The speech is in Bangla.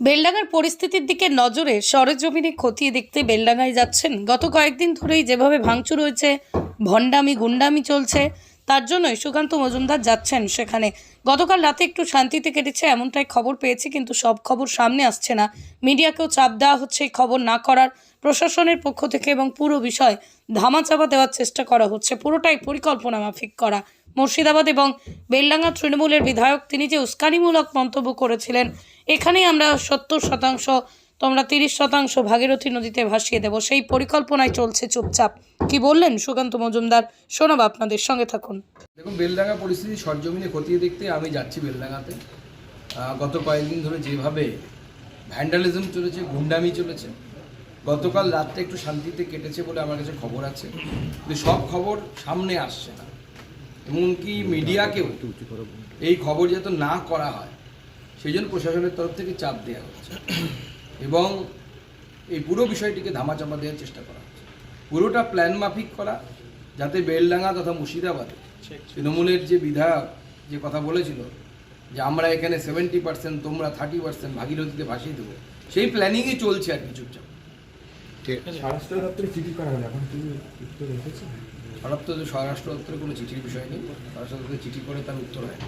বেলডাঙ্গার পরিস্থিতির দিকে নজরে সরেজমিনে খতিয়ে দেখতে বেলডাঙ্গায় যাচ্ছেন। গত কয়েকদিন ধরেই যেভাবে ভাঙচুর হয়েছে, ভণ্ডামি, গুন্ডামি চলছে তার জন্যই সুকান্ত মজুমদার যাচ্ছেন সেখানে। গতকাল রাতে একটু শান্তিতে কেটেছে এমনটাই খবর পেয়েছি, কিন্তু সব খবর সামনে আসছে না। মিডিয়াকেও চাপ দেওয়া হচ্ছে এই খবর না করার। প্রশাসনের পক্ষ থেকে এবং পুরো বিষয় ধামাচাপা দেওয়ার চেষ্টা করা হচ্ছে। পুরোটাই পরিকল্পনা মাফিক করা। মুর্শিদাবাদ এবং বেলডাঙ্গা তৃণমূলের বিধায়ক তিনি যে উস্কানিমূলক মন্তব্য করেছিলেন, এখানেই আমরা সত্তর শতাংশ তোমরা তিরিশ শতাংশ ভাগীরথী নদীতে ভাসিয়ে দেব। সেই পরিকল্পনায় চলছে চুপচাপ। কি বললেন সুকান্ত মজুমদার? শোনাব আপনাদের সঙ্গে থাকুন। দেখুন, বেলডাঙ্গা পরিস্থিতি সরজমিনে খতিয়ে দেখতে আমি যাচ্ছি বেলডাঙ্গাতে। গত কয়েকদিন ধরে যেভাবে ভ্যান্ডালিজম চলেছে, গুন্ডামি চলেছে, গতকাল রাতটা একটু শান্তিতে কেটেছে বলে আমার কাছে খবর আছে। কিন্তু সব খবর সামনে আসছে না। এমনকি মিডিয়াকেও এই খবর যাতে না করা হয়, সেই জন্য প্রশাসনের তরফ থেকে চাপ দেওয়া হচ্ছে। এবং এই পুরো বিষয়টিকে ধামাচাপা দেওয়ার চেষ্টা করা হচ্ছে। পুরোটা প্ল্যান মাফিক করা যাতে বেলডাঙ্গা তথা মুর্শিদাবাদে তৃণমূলের যে বিধায়ক যে কথা বলেছিল যে আমরা এখানে সেভেন্টি পার্সেন্ট তোমরা থার্টি পার্সেন্ট ভাগীরথীতে ভাসিয়ে দেবো সেই প্ল্যানিংই চলছে আর কি চুপচাপ। স্বরাষ্ট্র দপ্তরে চিঠি করা হলো এখন উত্তর স্বরাষ্ট্র স্বরাষ্ট্র দপ্তরে কোনো চিঠির বিষয় নেই স্বরাষ্ট্র দপ্তরে চিঠি করে তার উত্তর হয়।